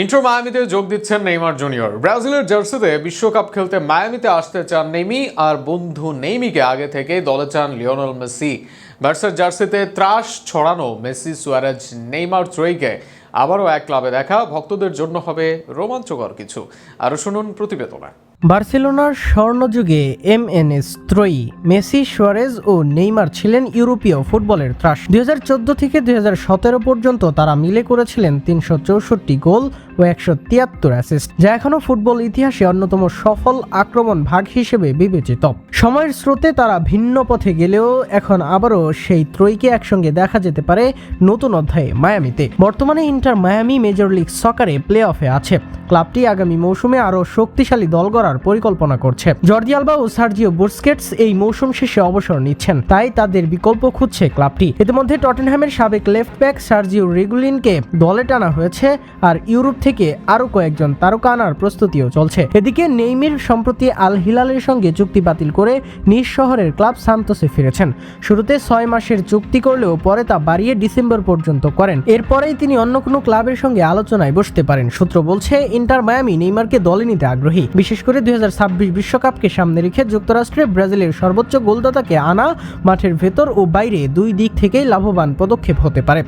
Intro মায়ামিতে যোগ দিচ্ছেন Neymar junior. ব্রাজিলের জার্সিতে বিশ্বকাপ খেলতে মায়ামিতে আসতে চান নেইমি, আর বন্ধু নেইমিকে আগে থেকে দলে চান লিওনেল মেসি। বার্সার জার্সিতে ত্রাস ছড়ানো মেসি, সুয়ারেজ, নেইমার ত্রয়ীকে আবারও এক ক্লাবে দেখা। ভক্তদের জন্য হবে রোমাঞ্চকর কিছু। আরও শুনুন প্রতিবেদনা। বার্সেলোনার স্বর্ণযুগে এম এন এস ত্রয়ী মেসি, সোয়ারেজ ও নেইমার ছিলেন ইউরোপীয় ফুটবলের ত্রাস। দুই হাজার চোদ্দ থেকে দুই হাজার সতেরো পর্যন্ত তারা মিলে করেছিলেন তিনশো চৌষট্টি গোল ও একশো তিয়াত্তর অ্যাসিস্ট যা এখনও ফুটবল ইতিহাসে অন্যতম সফল আক্রমণ ভাগ হিসেবে বিবেচিত। সময়ের স্রোতে তারা ভিন্ন পথে গেলেও এখন আবারও সেই ত্রয়ীকে একসঙ্গে দেখা যেতে পারে নতুন অধ্যায়ে মায়ামিতে। বর্তমানে ইন্টার মায়ামি মেজর লিগ সকারে প্লে অফে আছে। ক্লাবটি আগামী মৌসুমে আরও শক্তিশালী দল গড়ার পরিকল্পনা করছে। জর্দি আলবা ও সার্জিও বুস্কেটস এই মৌসুম শেষে অবসর নিচ্ছেন, তাই তাদের বিকল্প খুঁজছে ক্লাবটি। ইতিমধ্যে টটেনহ্যামের সাবেক লেফট ব্যাক সার্জিও রেগুলিনকে দলে টানা হয়েছে, আর ইউরোপ থেকে আরও কয়েকজন তারকা আনার প্রস্তুতিও চলছে। এদিকে নেইমির সম্প্রতি আল হিলালের সঙ্গে চুক্তি বাতিল করে নিজ শহরের ক্লাব সান্তোসে ফিরেছেন। শুরুতে ছয় মাসের চুক্তি করলেও পরে তা বাড়িয়ে ডিসেম্বর পর্যন্ত করেন। এরপরেই তিনি অন্য কোনো ক্লাবের সঙ্গে আলোচনায় বসতে পারেন। সূত্র বলছে, ইন্টার মায়ামি নেইমারকে দলে নিতে আগ্রহী। বিশেষ করে দুই বিশ্বকাপকে সামনে রেখে যুক্তরাষ্ট্রে ব্রাজিলের সর্বোচ্চ গোলদাতাকে আনা মাঠের ভেতর ও বাইরে দুই দিক থেকেই লাভবান পদক্ষেপ হতে পারে।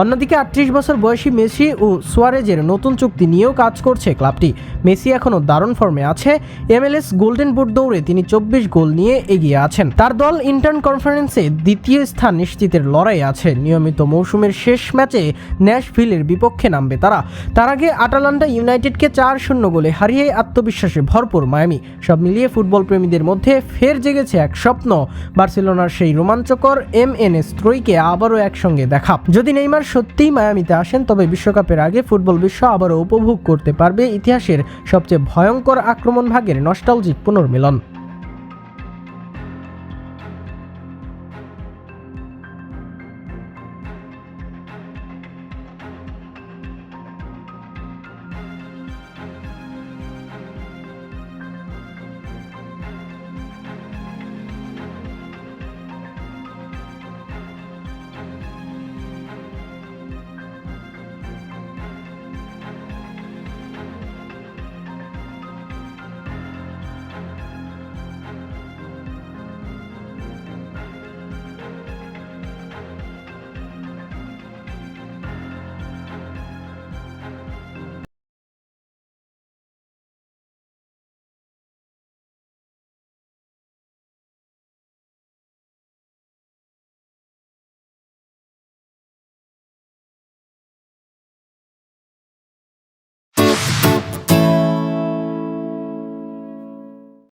অন্যদিকে আটত্রিশ বছর বয়সী মেসি ও সোয়ারেজের নতুন চুক্তি নিয়েও কাজ করছে ক্লাবটি। মেসি এখনও দারুণ ফর্মে আছে। এমএলএস গোল্ডেন বুট দৌড়ে তিনি চব্বিশ গোল নিয়ে এগিয়ে আছেন। তার দল ইন্টার্ন কনফারেন্সে দ্বিতীয় স্থান নিশ্চিতের লড়াই আছে। নিয়মিত মৌসুমের শেষ ম্যাচে ন্যাশভিলের বিপক্ষে নামবে তারা। তার আগে আটালান্টা ইউনাইটেডকে চার শূন্য গোলে হারিয়ে আত্মবিশ্বাসে ভরপুর মায়ামি। সব মিলিয়ে ফুটবল প্রেমীদের মধ্যে ফের জেগেছে এক স্বপ্ন। বার্সেলোনার সেই রোমাঞ্চকর এম এন এস ত্রয়ীকে আবারও একসঙ্গে দেখা। যদি নেইমার সত্যিই মায়ামিতে আসেন, তবে বিশ্বকাপের আগে ফুটবল বিশ্ব আবারও উপভোগ করতে পারবে ইতিহাসের সবচেয়ে ভয়ঙ্কর আক্রমণ ভাগের নস্টালজিক পুনর্মিলন।